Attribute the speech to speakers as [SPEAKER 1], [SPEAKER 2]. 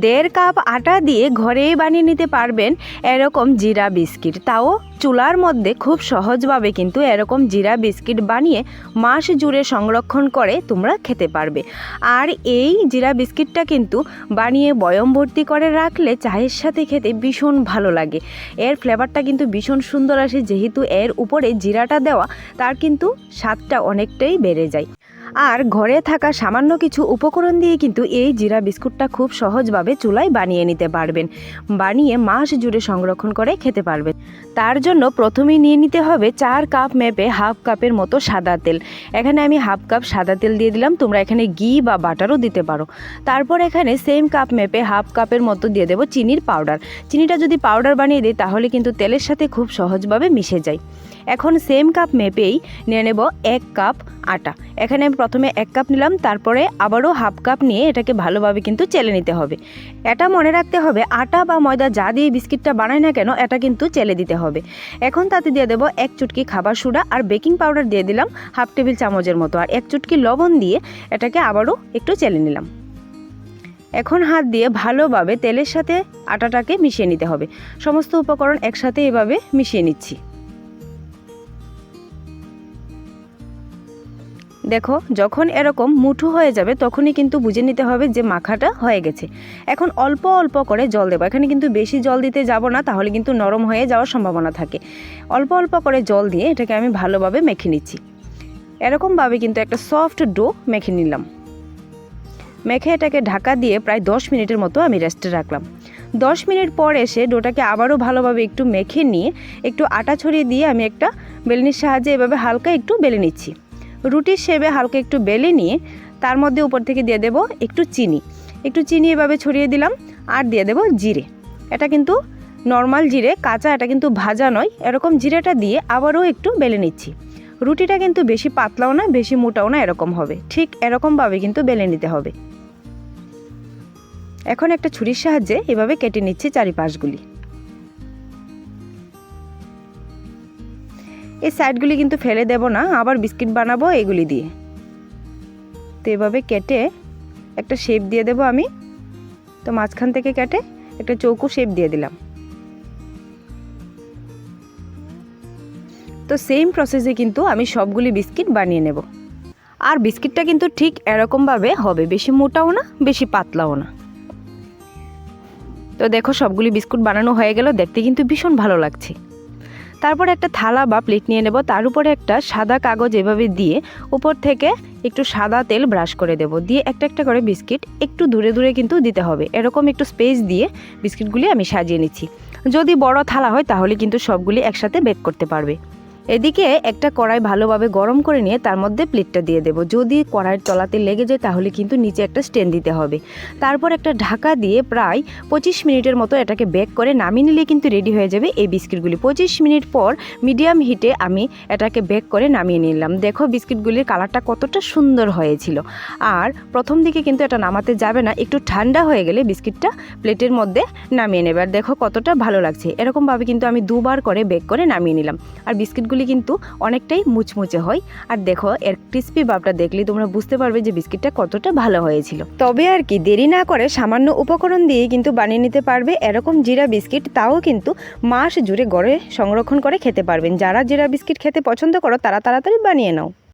[SPEAKER 1] দেড় কাপ আটা দিয়ে ঘরেই বানিয়ে নিতে পারবেন এরকম জিরা বিস্কিট। তাও চুলার মধ্যে খুব সহজভাবে কিন্তু এরকম জিরা বিস্কিট বানিয়ে মাস জুড়ে সংরক্ষণ করে তোমরা খেতে পারবে। আর এই জিরা বিস্কিটটা কিন্তু বানিয়ে বয়ম ভর্তি করে রাখলে চায়ের সাথে খেতে ভীষণ ভালো লাগে। এর ফ্লেভারটা কিন্তু ভীষণ সুন্দর আসে, যেহেতু এর উপরে জিরাটা দেওয়া, তার কিন্তু স্বাদটা অনেকটাই বেড়ে যায়। আর ঘরে থাকা সামান্য কিছু উপকরণ দিয়ে কিন্তু এই জিরা বিস্কুটটা খুব সহজভাবে চুলায় বানিয়ে নিতে পারবেন। বানিয়ে মাস জুড়ে সংরক্ষণ করে খেতে পারবেন। তার জন্য প্রথমেই নিয়ে নিতে হবে চার কাপ মেপে হাফ কাপের মতো সাদা তেল। এখানে আমি হাফ কাপ সাদা তেল দিয়ে দিলাম, তোমরা এখানে ঘি বা বাটারও দিতে পারো। তারপর এখানে সেম কাপ মেপে হাফ কাপের মতো দিয়ে দেবো চিনির পাউডার চিনিটা যদি পাউডার বানিয়ে দিই, তাহলে কিন্তু তেলের সাথে খুব সহজভাবে মিশে যায়। এখন সেম কাপ মেপেই নিয়ে নেব এক কাপ আটা। এখানে প্রথমে এক কাপ নিলাম, তারপরে আবারও হাফ কাপ নিয়ে এটাকে ভালোভাবে কিন্তু চেলে নিতে হবে। এটা মনে রাখতে হবে, আটা বা ময়দা যা দিয়ে বিস্কিটটা বানায় না কেন, এটা কিন্তু চেলে দিতে হবে। এখন তাতে দিয়ে দেবো এক চুটকি খাবার সোডা আর বেকিং পাউডার দিয়ে দিলাম হাফ টেবিল চামচের মতো, আর এক চুটকি লবণ দিয়ে এটাকে আবারও একটু চেলে নিলাম। এখন হাত দিয়ে ভালোভাবে তেলের সাথে আটাটাকে মিশিয়ে নিতে হবে। সমস্ত উপকরণ একসাথে এভাবে মিশিয়ে নিচ্ছি। দেখো, যখন এরকম মুঠো হয়ে যাবে, তখনই কিন্তু বুঝে নিতে হবে যে মাখাটা হয়ে গেছে। এখন অল্প অল্প করে জল দেবো। এখানে কিন্তু বেশি জল দিতে যাব না, তাহলে কিন্তু নরম হয়ে যাওয়ার সম্ভাবনা থাকে। অল্প অল্প করে জল দিয়ে এটাকে আমি ভালোভাবে মেখে নিচ্ছি। এরকমভাবে কিন্তু একটা সফট ডো মেখে নিলাম। মেখে এটাকে ঢাকা দিয়ে প্রায় দশ মিনিটের মতো আমি রেস্টে রাখলাম। দশ মিনিট পর এসে ডোটাকে আবারও ভালোভাবে একটু মেখে নিয়ে একটু আটা ছড়িয়ে দিয়ে আমি একটা বেলনির সাহায্যে এভাবে হালকা একটু বেলে নিচ্ছি। রুটির শেপে হালকা একটু বেলে নিয়ে তার মধ্যে উপর থেকে দিয়ে দেব একটু চিনি। একটু চিনি এভাবে ছড়িয়ে দিলাম আর দিয়ে দেব জিরে। এটা কিন্তু নর্মাল জিরে, কাঁচা, এটা কিন্তু ভাজা নয়। এরকম জিরেটা দিয়ে আবারও একটু বেলে নিচ্ছি। রুটিটা কিন্তু বেশি পাতলাও না, বেশি মোটাও না এরকম হবে। ঠিক এরকমভাবে কিন্তু বেলে নিতে হবে। এখন একটা ছুরির সাহায্যে এভাবে কেটে নিচ্ছি চারিপাশগুলি। এই সাইডগুলি কিন্তু ফেলে দেব না, আবার বিস্কিট বানাবো এগুলি দিয়ে। তো এভাবে কেটে একটা শেপ দিয়ে দেব আমি। তো মাঝখান থেকে কেটে একটা চৌকো শেপ দিয়ে দিলাম। তো সেম প্রসেসে কিন্তু আমি সবগুলি বিস্কিট বানিয়ে নেব। আর বিস্কিটটা কিন্তু ঠিক এরকমভাবে হবে, বেশি মোটাও না, বেশি পাতলাও না। তো দেখো সবগুলি বিস্কুট বানানো হয়ে গেল, দেখতে কিন্তু ভীষণ ভালো লাগছে। তারপর একটা থালা বা প্লেট নিয়ে নেব। তার উপরে একটা সাদা কাগজ এভাবে দিয়ে উপর থেকে একটু সাদা তেল ব্রাশ করে দেব। দিয়ে একটা একটা করে বিস্কিট একটু দূরে দূরে কিন্তু দিতে হবে। এরকম একটু স্পেস দিয়ে বিস্কিটগুলি আমি সাজিয়ে নিচ্ছি। যদি বড় থালা হয় তাহলে কিন্তু সবগুলি একসাথে বেক করতে পারবে। এদিকে একটা কড়াই ভালোভাবে গরম করে নিয়ে তার মধ্যে প্লেটটা দিয়ে দেবো। যদি কড়াইয়ের তলাতে লেগে যায় তাহলে কিন্তু নিচে একটা স্ট্যান্ড দিতে হবে। তারপর একটা ঢাকা দিয়ে প্রায় পঁচিশ মিনিটের মতো এটাকে বেক করে নামিয়ে নিলে কিন্তু রেডি হয়ে যাবে এই বিস্কিটগুলি। পঁচিশ মিনিট পর মিডিয়াম হিটে আমি এটাকে বেক করে নামিয়ে নিলাম। দেখো বিস্কিটগুলির কালারটা কতটা সুন্দর হয়েছিল। আর প্রথম দিকে কিন্তু এটা নামাতে যাবে না, একটু ঠান্ডা হয়ে গেলে বিস্কিটটা প্লেটের মধ্যে নামিয়ে নেবে। আর দেখো কতটা ভালো লাগছে। এরকমভাবে কিন্তু আমি দুবার করে বেক করে নামিয়ে নিলাম। আর বিস্কিটগুলি কিন্তু অনেকটাই মুচমুচে হয়। আর দেখো, এর ক্রিস্পি ভাবটা দেখলে তোমরা বুঝতে পারবে যে বিস্কিটটা কতটা ভালো হয়েছিল। তবে আর কি, দেরি না করে সামান্য উপকরণ দিয়ে কিন্তু বানিয়ে নিতে পারবে এরকম জিরা বিস্কিট, তাও কিন্তু মাস জুড়ে গড়ে সংরক্ষণ করে খেতে পারবেন। যারা জিরা বিস্কিট খেতে পছন্দ করো, তারা তাড়াতাড়ি বানিয়ে নাও।